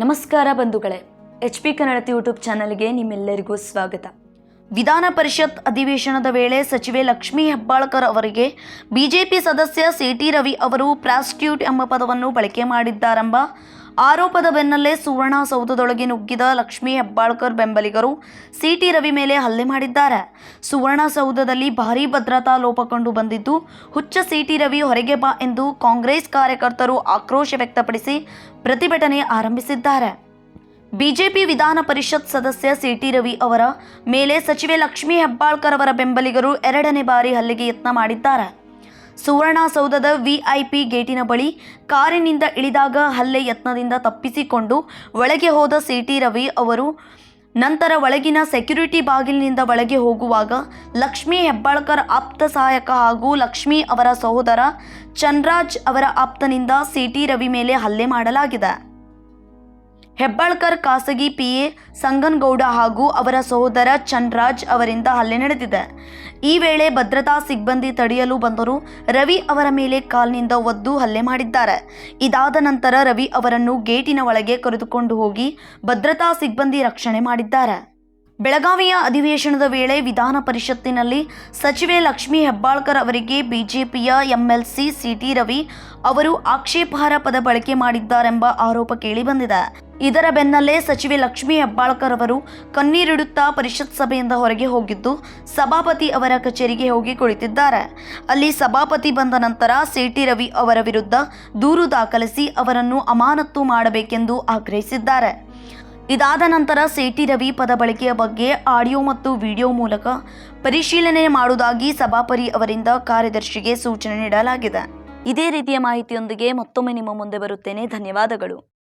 ನಮಸ್ಕಾರ ಬಂಧುಗಳೇ. H P ಕನ್ನಡತಿ YouTube ಚಾನಲ್ಗೆ ನಿಮ್ಮೆಲ್ಲರಿಗೂ ಸ್ವಾಗತ. ವಿಧಾನ ಪರಿಷತ್ ಅಧಿವೇಶನದ ವೇಳೆ ಸಚಿವೆ ಲಕ್ಷ್ಮೀ ಹೆಬ್ಬಾಳ್ಕರ್ ಅವರಿಗೆ ಬಿಜೆಪಿ ಸದಸ್ಯ ಸಿ ಟಿ ರವಿ ಅವರು ಪ್ರಾಸ್ಟಿಟ್ಯೂಟ್ ಎಂಬ ಪದವನ್ನು ಬಳಕೆ ಮಾಡಿದ್ದಾರೆಂಬ ಆರೋಪದ ಬೆನ್ನಲ್ಲೇ ಸುವರ್ಣಸೌಧದೊಳಗೆ ನುಗ್ಗಿದ ಲಕ್ಷ್ಮೀ ಹೆಬ್ಬಾಳ್ಕರ್ ಬೆಂಬಲಿಗರು ಸಿಟಿ ರವಿ ಮೇಲೆ ಹಲ್ಲೆ ಮಾಡಿದ್ದಾರೆ. ಸುವರ್ಣಸೌಧದಲ್ಲಿ ಭಾರೀ ಭದ್ರತಾ ಲೋಪ ಕಂಡು ಬಂದಿದ್ದು, ಹುಚ್ಚ ಸಿಟಿ ರವಿ ಹೊರಗೆ ಬಾ ಎಂದು ಕಾಂಗ್ರೆಸ್ ಕಾರ್ಯಕರ್ತರು ಆಕ್ರೋಶ ವ್ಯಕ್ತಪಡಿಸಿ ಪ್ರತಿಭಟನೆ ಆರಂಭಿಸಿದ್ದಾರೆ. ಬಿಜೆಪಿ ವಿಧಾನ ಪರಿಷತ್ ಸದಸ್ಯ ಸಿಟಿ ರವಿ ಅವರ ಮೇಲೆ ಸಚಿವೆ ಲಕ್ಷ್ಮೀ ಹೆಬ್ಬಾಳ್ಕರ್ ಅವರ ಬೆಂಬಲಿಗರು ಎರಡನೇ ಬಾರಿ ಹಲ್ಲೆಗೆ ಯತ್ನ ಮಾಡಿದ್ದಾರೆ. ಸುವರ್ಣಸೌಧದ ವಿಐಪಿ ಗೇಟಿನ ಬಳಿ ಕಾರಿನಿಂದ ಇಳಿದಾಗ ಹಲ್ಲೆ ಯತ್ನದಿಂದ ತಪ್ಪಿಸಿಕೊಂಡು ಒಳಗೆ ಹೋದ ಸಿಟಿ ರವಿ ಅವರು ನಂತರ ಒಳಗಿನ ಸೆಕ್ಯುರಿಟಿ ಬಾಗಿಲಿನಿಂದ ಒಳಗೆ ಹೋಗುವಾಗ ಲಕ್ಷ್ಮೀ ಹೆಬ್ಬಾಳ್ಕರ್ ಆಪ್ತ ಸಹಾಯಕ ಹಾಗೂ ಲಕ್ಷ್ಮೀ ಅವರ ಸಹೋದರ ಚನ್ರಾಜ್ ಅವರ ಆಪ್ತನಿಂದ ಸಿಟಿ ರವಿ ಮೇಲೆ ಹಲ್ಲೆ ಮಾಡಲಾಗಿದೆ. ಹೆಬ್ಬಾಳ್ಕರ್ ಖಾಸಗಿ ಪಿ ಎ ಸಂಗನ್ಗೌಡ ಹಾಗೂ ಅವರ ಸಹೋದರ ಚನ್ರಾಜ್ ಅವರಿಂದ ಹಲ್ಲೆ ನಡೆದಿದೆ. ಈ ವೇಳೆ ಭದ್ರತಾ ಸಿಬ್ಬಂದಿ ತಡೆಯಲು ಬಂದರು ರವಿ ಅವರ ಮೇಲೆ ಕಾಲ್ನಿಂದ ಒದ್ದು ಹಲ್ಲೆ ಮಾಡಿದ್ದಾರೆ. ಇದಾದ ನಂತರ ರವಿ ಅವರನ್ನು ಗೇಟಿನ ಒಳಗೆ ಕರೆದುಕೊಂಡು ಹೋಗಿ ಭದ್ರತಾ ಸಿಬ್ಬಂದಿ ರಕ್ಷಣೆ ಮಾಡಿದ್ದಾರೆ. ಬೆಳಗಾವಿಯ ಅಧಿವೇಶನದ ವೇಳೆ ವಿಧಾನ ಪರಿಷತ್ತಿನಲ್ಲಿ ಸಚಿವೆ ಲಕ್ಷ್ಮೀ ಹೆಬ್ಬಾಳ್ಕರ್ ಅವರಿಗೆ ಬಿಜೆಪಿಯ ಎಂಎಲ್ಸಿ ಸಿಟಿ ರವಿ ಅವರು ಆಕ್ಷೇಪಾರ್ಹ ಪದ ಬಳಕೆ ಮಾಡಿದ್ದಾರೆಂಬ ಆರೋಪ ಕೇಳಿಬಂದಿದೆ. ಇದರ ಬೆನ್ನಲ್ಲೇ ಸಚಿವೆ ಲಕ್ಷ್ಮೀ ಹೆಬ್ಬಾಳ್ಕರ್ ಅವರು ಕಣ್ಣೀರಿಡುತ್ತಾ ಪರಿಷತ್ ಸಭೆಯಿಂದ ಹೊರಗೆ ಹೋಗಿದ್ದು ಸಭಾಪತಿ ಅವರ ಕಚೇರಿಗೆ ಹೋಗಿ ಕುಳಿತಿದ್ದಾರೆ. ಅಲ್ಲಿ ಸಭಾಪತಿ ಬಂದ ನಂತರ ಸಿಟಿ ರವಿ ಅವರ ವಿರುದ್ಧ ದೂರು ದಾಖಲಿಸಿ ಅವರನ್ನು ಅಮಾನತ್ತು ಮಾಡಬೇಕೆಂದು ಆಗ್ರಹಿಸಿದ್ದಾರೆ. ಇದಾದ ನಂತರ ಸಿಟಿ ರವಿ ಪದ ಬಳಕೆಯ ಬಗ್ಗೆ ಆಡಿಯೋ ಮತ್ತು ವಿಡಿಯೋ ಮೂಲಕ ಪರಿಶೀಲನೆ ಮಾಡುವುದಾಗಿ ಸಭಾಪರಿ ಅವರಿಂದ ಕಾರ್ಯದರ್ಶಿಗೆ ಸೂಚನೆ ನೀಡಲಾಗಿದೆ. ಇದೇ ರೀತಿಯ ಮಾಹಿತಿಯೊಂದಿಗೆ ಮತ್ತೊಮ್ಮೆ ನಿಮ್ಮ ಮುಂದೆ ಬರುತ್ತೇನೆ. ಧನ್ಯವಾದಗಳು.